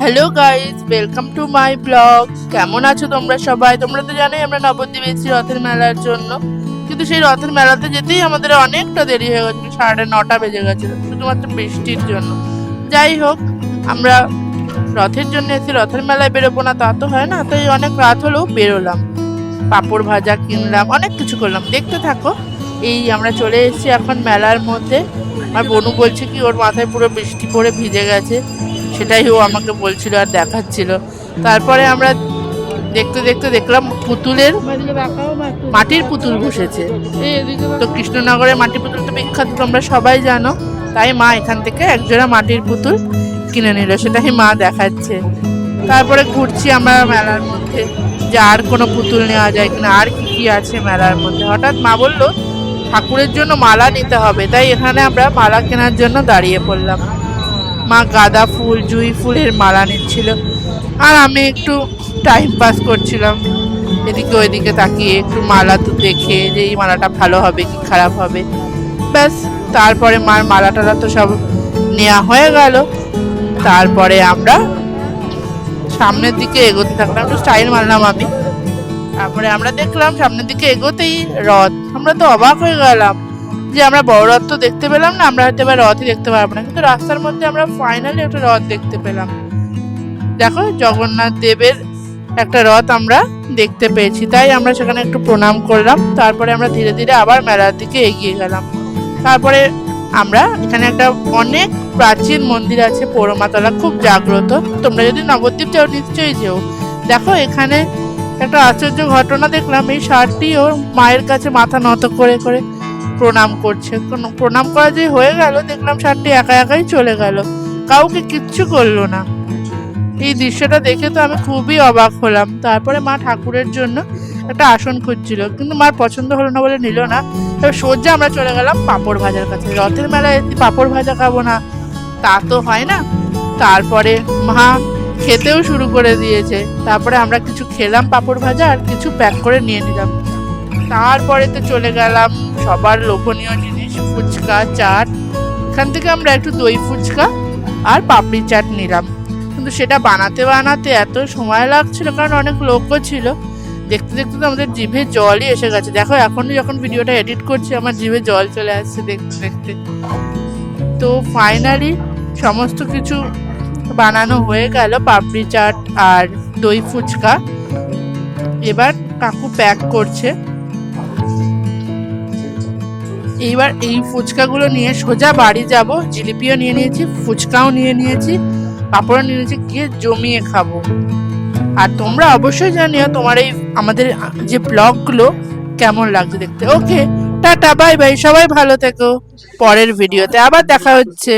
Hello guys welcome to my blog কেমন আছো তোমরা সবাই? তোমরা তো জানোই আমরা নবদ্বীপ এসেছি রথের মেলার জন্য। কিন্তু সেই রথের মেলাতে যেতেই আমাদের অনেকটা দেরি হয়ে গেছিল সাড়ে নটা বেজে গেছে, শুধুমাত্র বৃষ্টির জন্য। যাই হোক, আমরা রথের জন্য এসে রথের মেলায় বেরোবো না, তা তো হয় না। তাই অনেক রাত হলেও বেরোলাম। পাঁপড় ভাজা কিনলাম, অনেক কিছু করলাম। দেখতে থাকো, এই আমরা চলে এসেছি এখন মেলার মধ্যে। আর বনু বলছে কি, ওর মাথায় পুরো বৃষ্টি পড়ে ভিজে গেছে। সেটাই ও আমাকে বলছিল আর দেখাচ্ছিল। তারপরে আমরা দেখতে দেখতে দেখলাম পুতুলের মাটির পুতুল বসেছে। তো কৃষ্ণনগরের মাটির পুতুল তো বিখ্যাত তোমরা সবাই জানো। তাই মা এখান থেকে একজোড়া মাটির পুতুল কিনে নিল, সেটাই মা দেখাচ্ছে। তারপরে ঘুরছি আমরা মেলার মধ্যে, যে আর কোনো পুতুল নেওয়া যায় কিনা, আর কি কি আছে মেলার মধ্যে। হঠাৎ মা বলল, ঠাকুরের জন্য মালা নিতে হবে। তাই এখানে আমরা মালা কেনার জন্য দাঁড়িয়ে পড়লাম। মা গাঁদা ফুল, জুঁই ফুলের মালা নিচ্ছিল। আর আমি একটু টাইম পাস করছিলাম। এদিকে ওইদিকে তাকিয়ে একটু মালা তো দেখে যে এই মালাটা ভালো হবে কি খারাপ হবে। ব্যাস, তারপরে মার মালা টালা তো সব নেওয়া হয়ে গেল। তারপরে আমরা সামনের দিকে এগোতে থাকলাম, একটু স্টাইল মারলাম আমি। তারপরে আমরা দেখলাম সামনের দিকে এগোতেই রথ। আমরা তো অবাক হয়ে গেলাম। যে আমরা বড় রথ তো দেখতে পেলাম না, আমরা হয়তো এবার রথই দেখতে পারব না। কিন্তু রাস্তার মধ্যে আমরা ফাইনালি একটা রথ দেখতে পেলাম। দেখো, জগন্নাথ দেবের একটা রথ আমরা দেখতে পেয়েছি। তাই আমরা সেখানে একটু প্রণাম করলাম, তারপরে আমরা ধীরে ধীরে আবার মেলার দিকে এগিয়ে গেলাম। তারপরে আমরা এখানে একটা অনেক প্রাচীন মন্দির আছে পোড়োমাতলা খুব জাগ্রত। তোমরা যদি নবদ্বীপ যাও, নিশ্চয়ই যেও। দেখো, এখানে একটা আশ্চর্য ঘটনা দেখলাম, এই ষাটটি ওর মায়ের কাছে মাথা নত করে করে। প্রণাম করছে। প্রণাম করা যে হয়ে গেল, দেখলাম ষাটটি একা একাই চলে গেল। কাউকে কিচ্ছু করল না। এই দৃশ্যটা দেখে তো আমি খুবই অবাক হলাম। তারপরে মা ঠাকুরের জন্য একটা আসন খুঁজছিল। কিন্তু মার পছন্দ হলো না বলে নিল না। এবার সোজা আমরা চলে গেলাম পাঁপড় ভাজার কাছে। রথের মেলায় পাঁপড় ভাজা খাব না। তা তো হয় না। তারপরে মা খেতেও শুরু করে দিয়েছে। তারপরে আমরা কিছু খেলাম পাঁপড় ভাজা আর কিছু প্যাক করে নিয়ে নিলাম। তারপরে তো চলে গেলাম সবার লোভনীয় জিনিস, ফুচকা, চাট। এখান থেকে আমরা একটু দই ফুচকা আর পাপড়ি চাট নিলাম। কিন্তু সেটা বানাতে বানাতে এত সময় লাগছিল, কারণ অনেক লোকও ছিল। দেখতে দেখতে তো আমাদের জিভে জলই এসে গেছে। দেখো, এখনই যখন ভিডিওটা এডিট করছি, আমার জিভে জল চলে আসছে দেখতে দেখতে। তো ফাইনালি সমস্ত কিছু বানানো হয়ে গেল, পাপড়ি চাট আর দই ফুচকা। এবার কাকু প্যাক করছে। এইবার এই ফুচকাগুলো নিয়ে সোজা বাড়ি যাব। জিলিপিও নিয়ে নিয়েছি, ফুচকাও নিয়ে নিয়েছি, পাঁপড়ও নিয়ে নিয়েছি, গিয়ে জমিয়ে খাব। আর তোমরা অবশ্যই জানিও তোমার এই আমাদের যে ব্লগগুলো কেমন লাগছে দেখতে। ওকে, টাটা, বাই বাই, সবাই ভালো থেকো। পরের ভিডিওতে আবার দেখা হচ্ছে।